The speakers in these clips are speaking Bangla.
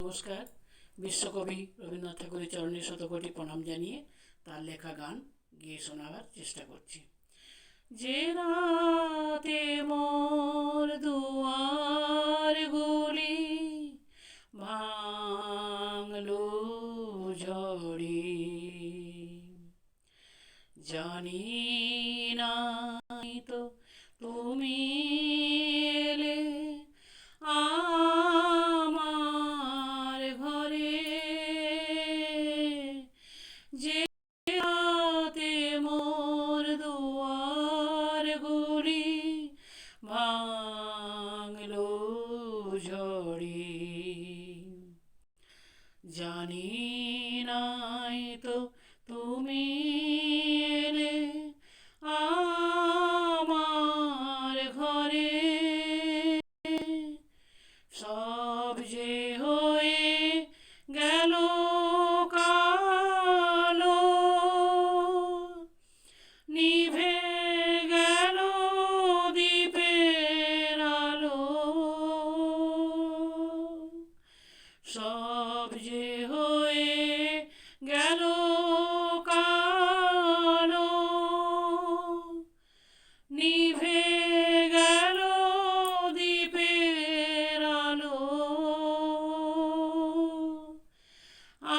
নমস্কার। বিশ্বকবি রবীন্দ্রনাথ ঠাকুরের চরণে শতকোটি প্রণাম জানিয়ে তার লেখা গান গিয়ে শোনাবার চেষ্টা করছি। যে রাতে মোর দুয়ার গুলি ভাঙলো ঝড়ে, জানি না তো তুমি ঝড়ে জানি নাই তো তুমি এলে আমার ঘরে। সব যে যে হয়ে গেল কালো, নিভে গেল দ্বীপের আলো।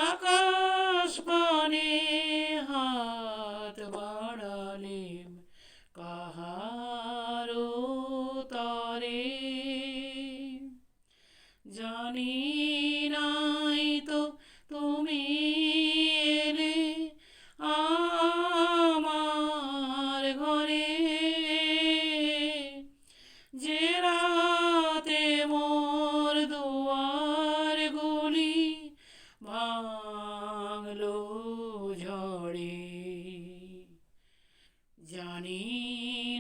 আকাশ পানে হাত বাড়ালেম কাহারো তরে। জানি জানি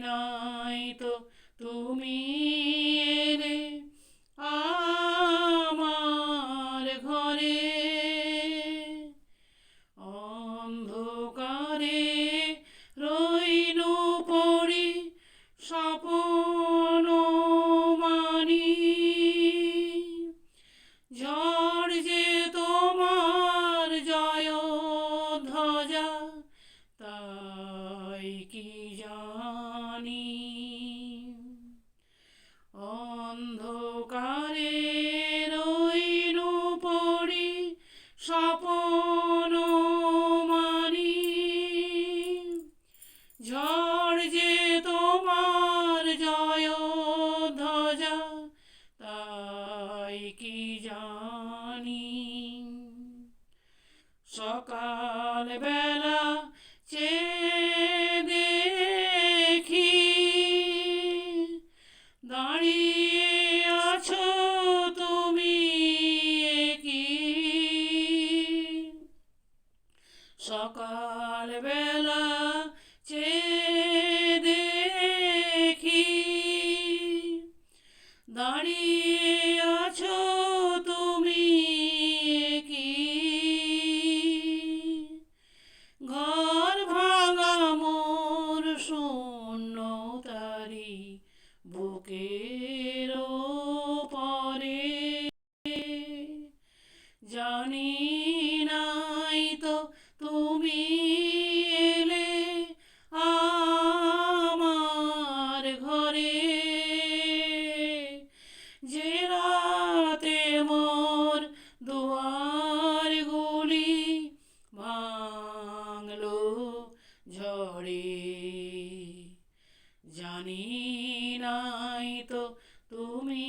নাই তো তুমি কি জানি? সকাল বেলা চেয়ে দেখি দাঁড়িয়ে আছো তুমি কি সকাল পরে জানি তো আমার ঘরে। দুয়ার গুলি ভাঙলো ঝড়ে। জানি নাই তো তুমি